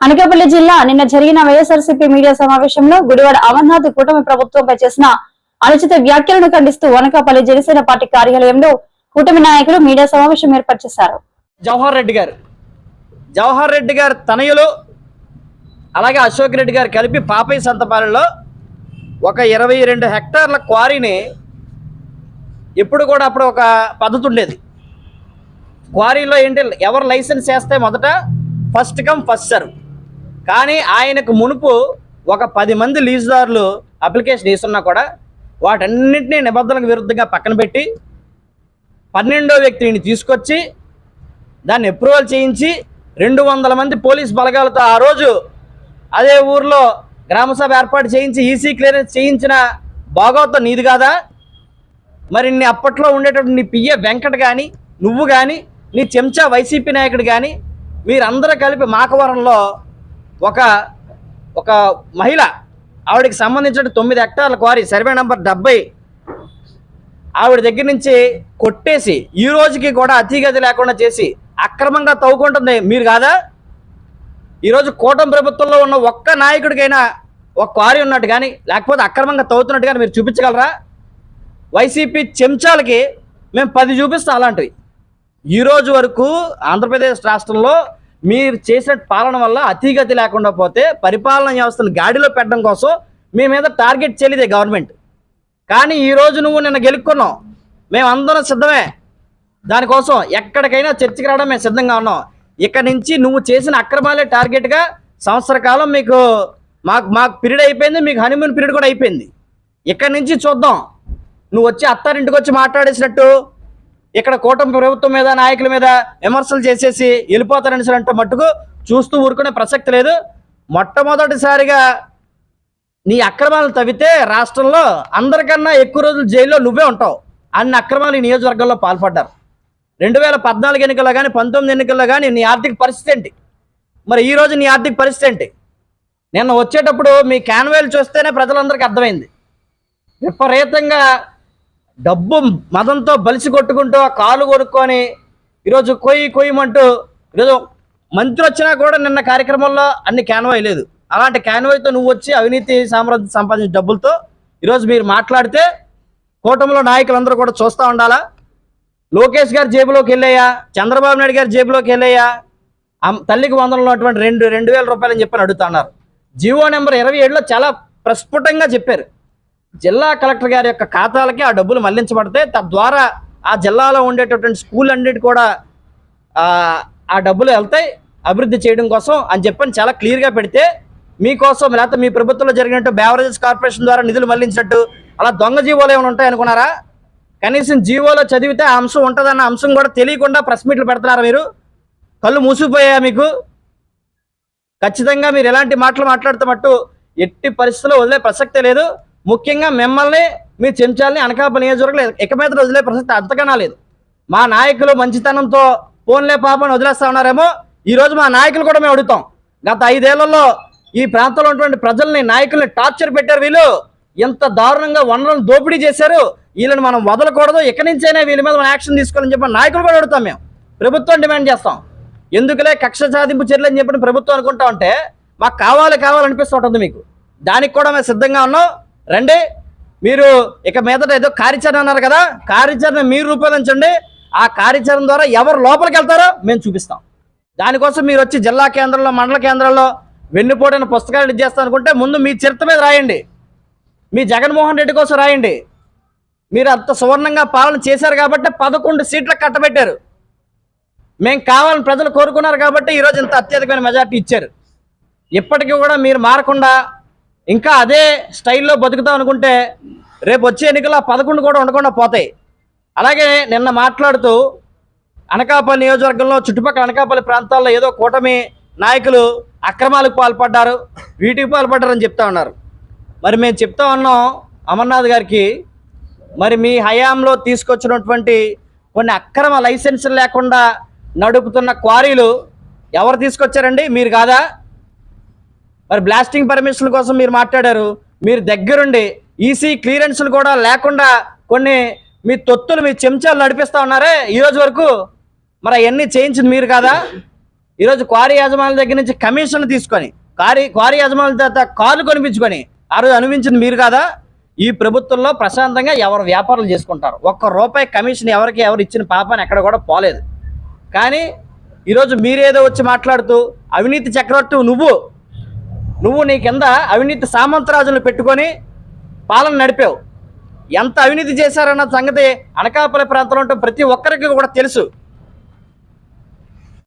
అనకాపల్లి జిల్లా నిన్న జరిగిన వైఎస్ఆర్సీపీ మీడియా సమావేశంలో గుడివాడ అమర్నాథ్ కూటమి ప్రభుత్వంపై చేసిన అనుచిత వ్యాఖ్యలను ఖండిస్తూ వనకాపల్లి జనసేన పార్టీ కార్యాలయంలో కూటమి నాయకులు మీడియా సమావేశం ఏర్పాటు చేశారు. జవహర్ రెడ్డి గారు జవహర్ రెడ్డి గారు తనయులు అలాగే అశోక్ రెడ్డి గారు కలిపి పాపయ్య సంతపాలెంలో ఒక ఇరవై రెండు హెక్టార్ల క్వారీని ఎప్పుడు కూడా అప్పుడు ఒక పద్ధతి ఉండేది. క్వారీలో ఏంటి ఎవరు లైసెన్స్ చేస్తే మొదట ఫస్ట్ కమ్ ఫస్ట్ సర్వ్ కానీ ఆయనకు మునుపు ఒక పది మంది లీజుదారులు అప్లికేషన్ ఇస్తున్నా కూడా వాటన్నింటినీ నిబంధనలకు విరుద్ధంగా పక్కన పెట్టి పన్నెండో వ్యక్తిని తీసుకొచ్చి దాన్ని అప్రూవల్ చేయించి రెండు వందల మంది పోలీస్ బలగాలతో ఆ రోజు అదే ఊర్లో గ్రామసభ ఏర్పాటు చేయించి ఈసీ క్లియరెన్స్ చేయించిన భాగవతం నీది కాదా? మరి నీ అప్పట్లో ఉండేటటువంటి నీ పియ్య వెంకట్ కానీ నువ్వు కానీ నీ చెంచా వైసీపీ నాయకుడు కానీ మీరందరూ కలిపి మాకవరంలో ఒక ఒక మహిళ ఆవిడకి సంబంధించిన తొమ్మిది హెక్టార్ల క్వారీ సర్వే నంబర్ డెబ్బై ఆవిడ దగ్గర నుంచి కొట్టేసి ఈ రోజుకి కూడా అతిగతి లేకుండా చేసి అక్రమంగా తవ్వుకుంటుంది. మీరు కాదా? ఈరోజు కూటమి ప్రభుత్వంలో ఉన్న ఒక్క నాయకుడికైనా ఒక క్వారీ ఉన్నట్టు కానీ లేకపోతే అక్రమంగా తవ్వుతున్నట్టు కానీ మీరు చూపించగలరా? వైసీపీ చెంచాలకి మేము పది చూపిస్తాం అలాంటివి. ఈ రోజు వరకు ఆంధ్రప్రదేశ్ రాష్ట్రంలో మీరు చేసిన పాలన వల్ల అతిగతి లేకుండా పోతే పరిపాలన వ్యవస్థను గాడిలో పెట్టడం కోసం మీ మీద టార్గెట్ చేయలేదే గవర్నమెంట్. కానీ ఈ రోజు నువ్వు నిన్న గెలుక్కున్నావు. మేము అందరం సిద్ధమే. దానికోసం ఎక్కడికైనా చర్చకి రావడం మేము సిద్ధంగా ఉన్నాం. ఇక్కడ నుంచి నువ్వు చేసిన అక్రమాలే టార్గెట్గా సంవత్సర కాలం మీకు మాకు మాకు పీరియడ్ అయిపోయింది మీకు హనీమూన్ పీరియడ్ కూడా అయిపోయింది. ఇక్కడి నుంచి చూద్దాం. నువ్వు వచ్చి అత్తారింటికి వచ్చి మాట్లాడేసినట్టు ఇక్కడ కూటమి ప్రభుత్వం మీద నాయకుల మీద విమర్శలు చేసేసి వెళ్ళిపోతారని అంటే మట్టుకు చూస్తూ ఊరుకునే ప్రసక్తి లేదు. మొట్టమొదటిసారిగా నీ అక్రమాలను తవ్వితే రాష్ట్రంలో అందరికన్నా ఎక్కువ రోజులు జైల్లో నువ్వే ఉంటావు. అన్ని అక్రమాలు ఈ నియోజకవర్గంలో పాల్పడ్డారు. రెండు వేల పద్నాలుగు ఎన్నికల్లో కానీ పంతొమ్మిది ఎన్నికల్లో కానీ నీ ఆర్థిక పరిస్థితి ఏంటి? మరి ఈ రోజు నీ ఆర్థిక పరిస్థితి ఏంటి? నిన్న వచ్చేటప్పుడు మీ క్యాన్వేలు చూస్తేనే ప్రజలందరికీ అర్థమైంది. విపరీతంగా డబ్బు మదంతో బలిసి కొట్టుకుంటూ ఆ కాలు కొనుక్కొని ఈరోజు కొయ్యి కొయ్యమంటూ ఈరోజు మంత్రి వచ్చినా కూడా నిన్న కార్యక్రమంలో అన్ని క్యాన్వాయ్ లేదు. అలాంటి క్యాన్వాయ్తో నువ్వు వచ్చి అవినీతి సామ్రాజ్యం సంపాదించిన డబ్బులతో ఈరోజు మీరు మాట్లాడితే కూటమిలో నాయకులందరూ కూడా చూస్తూ ఉండాలా? లోకేష్ గారి జేబులోకి వెళ్ళాయా చంద్రబాబు నాయుడు గారి జేబులోకి వెళ్ళాయా తల్లికి వందలు ఉన్నటువంటి రెండు రెండు వేల రూపాయలని చెప్పని అడుగుతున్నారు జియో నెంబర్ ఇరవై ఏడులో చాలా ప్రస్ఫుటంగా చెప్పారు. జిల్లా కలెక్టర్ గారి యొక్క ఖాతాలకి ఆ డబ్బులు మళ్ళించబడతాయి. తద్వారా ఆ జిల్లాలో ఉండేటటువంటి స్కూల్ అన్నిటి కూడా ఆ, డబ్బులు వెళ్తాయి అభివృద్ధి చేయడం కోసం అని చెప్పని చాలా క్లియర్గా పెడితే మీకోసం లేకపోతే మీ ప్రభుత్వంలో జరిగినట్టు బేవరేజెస్ కార్పొరేషన్ ద్వారా నిధులు మళ్ళించినట్టు అలా దొంగ జీవోలు ఏమైనా ఉంటాయి అనుకున్నారా? కనీసం జీవోలో చదివితే ఆ అంశం ఉంటుందన్న అంశం కూడా తెలియకుండా ప్రెస్ మీట్లు పెడుతున్నారా మీరు? కళ్ళు మూసిపోయా మీకు? ఖచ్చితంగా మీరు ఎలాంటి మాటలు మాట్లాడుతున్నట్టు ఎట్టి పరిస్థితుల్లో వదిలే ప్రసక్తే లేదు. ముఖ్యంగా మిమ్మల్ని మీ చెంచాలని అనకాపల్లి నియోజకవర్గంలో ఇక మీద వదిలే ప్రసక్తి అంతకన్నా లేదు. మా నాయకులు మంచితనంతో పోన్లే పాపని వదిలేస్తా ఉన్నారేమో ఈరోజు మా నాయకులు కూడా మేము అడుగుతాం. గత ఐదేళ్ళలో ఈ ప్రాంతంలో ఉన్నటువంటి ప్రజల్ని నాయకుల్ని టార్చర్ పెట్టారు వీళ్ళు. ఎంత దారుణంగా వనరులను దోపిడీ చేశారు. వీళ్ళని మనం వదలకూడదు. ఇక్కడి నుంచైనా వీళ్ళ మీద మనం యాక్షన్ తీసుకోవాలని చెప్పి నాయకులు కూడా అడుగుతాం మేము. ప్రభుత్వం డిమాండ్ చేస్తాం. ఎందుకులే కక్ష సాధింపు చర్యలు అని చెప్పిన ప్రభుత్వం అనుకుంటా ఉంటే మాకు కావాలి కావాలనిపిస్తూ ఉంటుంది మీకు. దానికి కూడా మేము సిద్ధంగా ఉన్నాం. రండి. మీరు ఇక మీదట ఏదో కార్యాచరణ అన్నారు కదా కార్యాచరణ మీరు రూపొందించండి ఆ కార్యాచరణ ద్వారా ఎవరు లోపలికి వెళ్తారో మేము చూపిస్తాం. దానికోసం మీరు వచ్చి జిల్లా కేంద్రంలో మండల కేంద్రంలో వెన్నుపోటైన పుస్తకాలు ఇచ్చేస్తాం అనుకుంటే ముందు మీ చరిత్ర మీద రాయండి. మీ జగన్మోహన్ రెడ్డి కోసం రాయండి. మీరు అంత సువర్ణంగా పాలన చేశారు కాబట్టి పదకొండు సీట్లకు కట్టబెట్టారు. మేము కావాలని ప్రజలు కోరుకున్నారు కాబట్టి ఈరోజు ఇంత అత్యధికమైన మెజార్టీ ఇచ్చారు. ఇప్పటికీ కూడా మీరు మారకుండా ఇంకా అదే స్టైల్లో బతుకుతాం అనుకుంటే రేపు వచ్చే ఎన్నికల పదకొండు కూడా ఉండకుండా పోతాయి. అలాగే నిన్న మాట్లాడుతూ అనకాపల్లి నియోజకవర్గంలో చుట్టుపక్కల అనకాపల్లి ప్రాంతాల్లో ఏదో కూటమి నాయకులు అక్రమాలకు పాల్పడ్డారు వీటికి పాల్పడ్డారని చెప్తా ఉన్నారు. మరి మేము చెప్తా ఉన్నాం అమర్నాథ్ గారికి మరి మీ హయాంలో తీసుకొచ్చినటువంటి కొన్ని అక్రమ లైసెన్సులు లేకుండా నడుపుతున్న క్వారీలు ఎవరు తీసుకొచ్చారండి? మీరు కాదా? మరి బ్లాస్టింగ్ పర్మిషన్ కోసం మీరు మాట్లాడారు. మీరు దగ్గరుండి ఈసీ క్లియరెన్స్లు కూడా లేకుండా కొన్ని మీ తొత్తులు మీ చెంచాలు నడిపిస్తా ఉన్నారే ఈరోజు వరకు? మరి అవన్నీ చేయించింది మీరు కాదా? ఈరోజు క్వారీ యజమానుల దగ్గర నుంచి కమిషన్ తీసుకొని క్వారీ క్వారీ యజమానుల తర్వాత కార్లు కొనిపించుకొని ఆ రోజు అనుభవించింది మీరు కాదా? ఈ ప్రభుత్వంలో ప్రశాంతంగా ఎవరు వ్యాపారాలు చేసుకుంటారు? ఒక్క రూపాయి కమిషన్ ఎవరికి ఎవరు ఇచ్చిన పాపాన్ని ఎక్కడ కూడా పోలేదు. కానీ ఈరోజు మీరేదో వచ్చి మాట్లాడుతూ అవినీతి చక్రవర్తి నువ్వు నువ్వు నీ కింద అవినీతి సామంతరాజులు పెట్టుకొని పాలన నడిపావు. ఎంత అవినీతి చేశారన్న సంగతి అనకాపల్లి ప్రాంతంలో ప్రతి ఒక్కరికి కూడా తెలుసు.